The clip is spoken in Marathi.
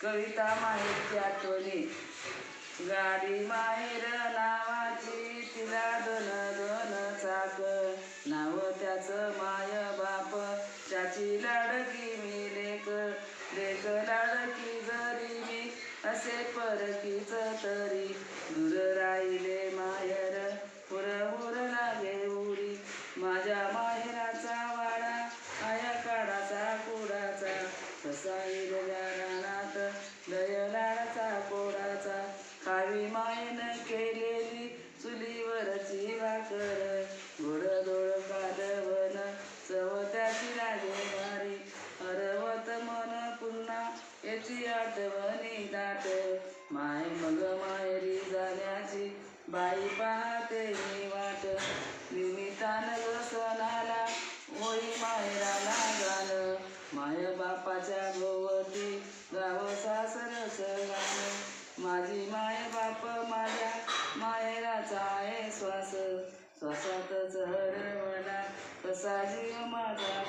कविता माहेरची आठवणी गाडी माहेर नावाची तिला दोन दोन चाक. नाव त्याचं माय बाप त्याची लाडकी मी लेख लेख लाडकी जरी मी असे परकीच तर कसा रानात दयलाडाचा कोडाचा खावी मायन केलेली चुलीवरची भाकर गोड गोड कालवण चव त्याची लागे हरवत मन पुन्हा याची आठवणी दाट. माय मग मायरी जाण्याची बाई पाहते मी. बापाच्या गोवती गाव सासर गाणं माझी माय बाप माझ्या मायराचा आहे श्वास. श्वासातच हरवला कसा जीव माझा